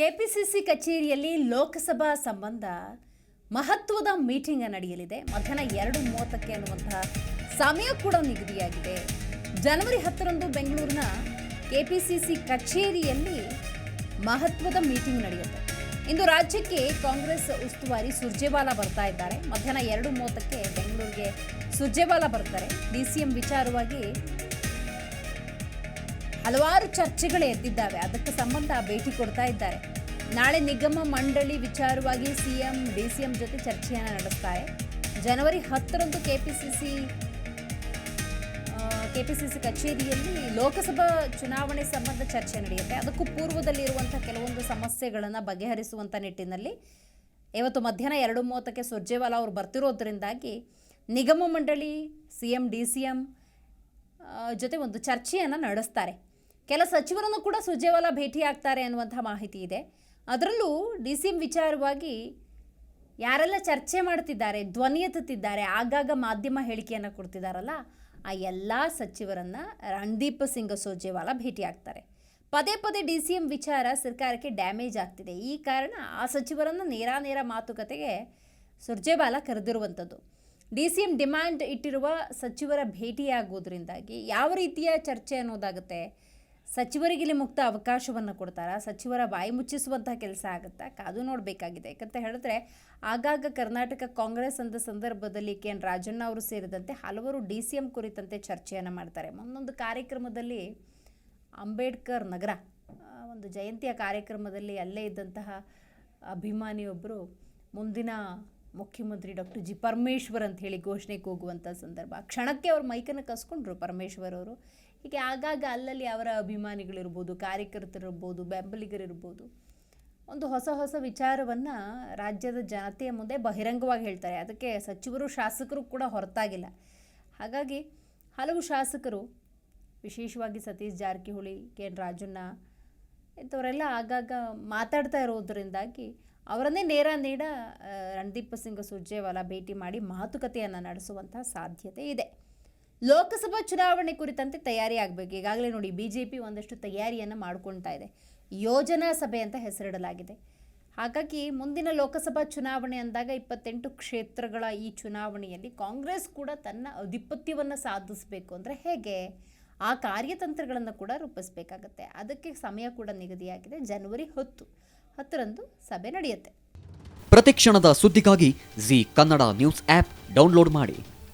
KPCC ಕಚೇರಿಯಲ್ಲಿ ಲೋಕಸಭಾ ಸಂಬಂಧ ಮಹತ್ವದ ಮೀಟಿಂಗ್ ನಡೆಯಲಿದೆ. ಮಧ್ಯಾಹ್ನ ಎರಡು ಮೂವತ್ತಕ್ಕೆ ಅನ್ನುವಂತಹ ಸಮಯ ಕೂಡ ನಿಗದಿಯಾಗಿದೆ. ಜನವರಿ ಹತ್ತರಂದು ಬೆಂಗಳೂರಿನ ಕೆಪಿಸಿಸಿ ಕಚೇರಿಯಲ್ಲಿ ಮಹತ್ವದ ಮೀಟಿಂಗ್ ನಡೆಯುತ್ತೆ. ಇಂದು ರಾಜ್ಯಕ್ಕೆ ಕಾಂಗ್ರೆಸ್ ಉಸ್ತುವಾರಿ ಸುರ್ಜೇವಾಲಾ ಬರ್ತಾ ಇದ್ದಾರೆ. ಮಧ್ಯಾಹ್ನ ಎರಡು ಮೂವತ್ತಕ್ಕೆ ಬೆಂಗಳೂರಿಗೆ ಸುರ್ಜೇವಾಲಾ ಬರ್ತಾರೆ. ಡಿ ಸಿ ಎಂ ವಿಚಾರವಾಗಿ ಹಲವಾರು ಚರ್ಚೆಗಳು ಎದ್ದಿದ್ದಾವೆ. ಅದಕ್ಕೆ ಸಂಬಂಧ ಭೇಟಿ ಕೊಡ್ತಾ ಇದ್ದಾರೆ. ನಾಳೆ ನಿಗಮ ಮಂಡಳಿ ವಿಚಾರವಾಗಿ ಸಿಎಂ ಎಂ ಜೊತೆ ಚರ್ಚೆಯನ್ನು ನಡೆಸ್ತಾರೆ ಜನವರಿ ಹತ್ತರಂದು ಕೆಪಿಸಿಸಿ ಕೆಪಿಸಿಸಿ ಕಚೇರಿಯಲ್ಲಿ ಲೋಕಸಭಾ ಚುನಾವಣೆ ಸಂಬಂಧ ಚರ್ಚೆ ನಡೆಯುತ್ತೆ. ಅದಕ್ಕೂ ಪೂರ್ವದಲ್ಲಿರುವಂಥ ಕೆಲವೊಂದು ಸಮಸ್ಯೆಗಳನ್ನು ಬಗೆಹರಿಸುವಂಥ ನಿಟ್ಟಿನಲ್ಲಿ ಇವತ್ತು ಮಧ್ಯಾಹ್ನ ಎರಡು ಮೂವತ್ತಕ್ಕೆ ಸುರ್ಜೇವಾಲಾ ಅವರು ಬರ್ತಿರೋದ್ರಿಂದಾಗಿ ನಿಗಮ ಮಂಡಳಿ C M D C M ಜೊತೆ ಒಂದು ಚರ್ಚೆಯನ್ನು ನಡೆಸ್ತಾರೆ. ಕೆಲ ಸಚಿವರನ್ನು ಕೂಡ ಸುರ್ಜೇವಾಲಾ ಭೇಟಿಯಾಗ್ತಾರೆ ಅನ್ನುವಂಥ ಮಾಹಿತಿ ಇದೆ. ಅದರಲ್ಲೂ ಡಿ ಸಿ ಎಂ ವಿಚಾರವಾಗಿ ಯಾರೆಲ್ಲ ಚರ್ಚೆ ಮಾಡ್ತಿದ್ದಾರೆ, ಧ್ವನಿ ಎತ್ತುತ್ತಿದ್ದಾರೆ, ಆಗಾಗ ಮಾಧ್ಯಮ ಹೇಳಿಕೆಯನ್ನು ಕೊಡ್ತಿದ್ದಾರಲ್ಲ ಆ ಎಲ್ಲ ಸಚಿವರನ್ನು ರಣದೀಪ್ ಸಿಂಗ್ ಸುರ್ಜೇವಾಲಾ ಭೇಟಿಯಾಗ್ತಾರೆ. ಪದೇ ಪದೇ ಡಿ ಸಿ ಎಂ ವಿಚಾರ ಸರ್ಕಾರಕ್ಕೆ ಡ್ಯಾಮೇಜ್ ಆಗ್ತಿದೆ. ಈ ಕಾರಣ ಆ ಸಚಿವರನ್ನು ನೇರ ನೇರ ಮಾತುಕತೆಗೆ ಸುರ್ಜೇವಾಲಾ ಕರೆದಿರುವಂಥದ್ದು. ಡಿ ಸಿ ಎಂ ಡಿಮ್ಯಾಂಡ್ ಇಟ್ಟಿರುವ ಸಚಿವರ ಭೇಟಿಯಾಗುವುದರಿಂದಾಗಿ ಯಾವ ರೀತಿಯ ಚರ್ಚೆ ಅನ್ನೋದಾಗುತ್ತೆ ಸಚಿವರಿಗೆ ಇಲ್ಲಿ ಮುಕ್ತ ಅವಕಾಶವನ್ನು ಕೊಡ್ತಾರಾ? ಸಚಿವರ ಬಾಯಿ ಮುಚ್ಚಿಸುವಂತಹ ಕೆಲಸ ಆಗುತ್ತಾ? ಕಾದು ನೋಡಬೇಕಾಗಿದೆ. ಯಾಕಂತ ಹೇಳಿದ್ರೆ, ಆಗಾಗ ಕರ್ನಾಟಕ ಕಾಂಗ್ರೆಸ್ ಅಂದ ಸಂದರ್ಭದಲ್ಲಿ ಕೆ. ಎನ್. ರಾಜಣ್ಣ ಅವರು ಸೇರಿದಂತೆ ಹಲವರು ಡಿ ಸಿ ಎಂ ಕುರಿತಂತೆ ಚರ್ಚೆಯನ್ನು ಮಾಡ್ತಾರೆ. ಮುಂದೊಂದು ಕಾರ್ಯಕ್ರಮದಲ್ಲಿ ಅಂಬೇಡ್ಕರ್ ನಗರ ಒಂದು ಜಯಂತಿಯ ಕಾರ್ಯಕ್ರಮದಲ್ಲಿ ಅಲ್ಲೇ ಇದ್ದಂತಹ ಅಭಿಮಾನಿಯೊಬ್ಬರು ಮುಂದಿನ ಮುಖ್ಯಮಂತ್ರಿ ಡಾಕ್ಟರ್ ಜಿ. ಪರಮೇಶ್ವರ್ ಅಂತ ಹೇಳಿ ಘೋಷಣೆಗೆ ಹೋಗುವಂಥ ಸಂದರ್ಭ. ಕ್ಷಣಕ್ಕೆ ಅವ್ರು ಮೈಕನ್ನು ಕಸ್ಕೊಂಡ್ರು ಪರಮೇಶ್ವರ್ ಅವರು. ಹೀಗೆ ಆಗಾಗ ಅಲ್ಲಲ್ಲಿ ಅವರ ಅಭಿಮಾನಿಗಳಿರ್ಬೋದು ಕಾರ್ಯಕರ್ತರಿರ್ಬೋದು ಬೆಂಬಲಿಗರಿರ್ಬೋದು ಒಂದು ಹೊಸ ಹೊಸ ವಿಚಾರವನ್ನು ರಾಜ್ಯದ ಜನತೆಯ ಮುಂದೆ ಬಹಿರಂಗವಾಗಿ ಹೇಳ್ತಾರೆ. ಅದಕ್ಕೆ ಸಚಿವರು ಶಾಸಕರು ಕೂಡ ಹೊರತಾಗಿಲ್ಲ. ಹಾಗಾಗಿ ಹಲವು ಶಾಸಕರು ವಿಶೇಷವಾಗಿ ಸತೀಶ್ ಜಾರಕಿಹೊಳಿ ಕೆ ಎನ್ ರಾಜಣ್ಣ ಇಂಥವರೆಲ್ಲ ಆಗಾಗ ಮಾತಾಡ್ತಾ ಇರೋದರಿಂದಾಗಿ ಅವರನ್ನೇ ನೇರ ಆ, ರಣದೀಪ್ ಸಿಂಗ್ ಸುರ್ಜೇವಾಲಾ ಭೇಟಿ ಮಾಡಿ ಮಾತುಕತೆಯನ್ನು ನಡೆಸುವಂತಹ ಸಾಧ್ಯತೆ ಇದೆ. ಲೋಕಸಭಾ ಚುನಾವಣೆ ಕುರಿತಂತೆ ತಯಾರಿ ಆಗಬೇಕು ಈಗಾಗಲೇ ನೋಡಿ ಬಿ ಜೆ ಪಿ ಒಂದಷ್ಟು ತಯಾರಿಯನ್ನು ಮಾಡ್ಕೊಳ್ತಾ ಇದೆ. ಯೋಜನಾ ಸಭೆ ಅಂತ ಹೆಸರಿಡಲಾಗಿದೆ. ಹಾಗಾಗಿ ಮುಂದಿನ ಲೋಕಸಭಾ ಚುನಾವಣೆ ಅಂದಾಗ ಇಪ್ಪತ್ತೆಂಟು ಕ್ಷೇತ್ರಗಳ ಈ ಚುನಾವಣೆಯಲ್ಲಿ ಕಾಂಗ್ರೆಸ್ ಕೂಡ ತನ್ನ ಅಧಿಪತ್ಯವನ್ನು ಸಾಧಿಸಬೇಕು ಅಂದರೆ ಹೇಗೆ? ಆ ಕಾರ್ಯತಂತ್ರಗಳನ್ನು ಕೂಡ ರೂಪಿಸಬೇಕಾಗತ್ತೆ. ಅದಕ್ಕೆ ಸಮಯ ಕೂಡ ನಿಗದಿಯಾಗಿದೆ. ಜನವರಿ ಹತ್ತು ಹತ್ತರಂದು ಸಭೆ ನಡೆಯುತ್ತೆ. ಪ್ರತಿಕ್ಷಣದ ಸುದ್ದಿಗಾಗಿ Zee Kannada news app download ಮಾಡಿ.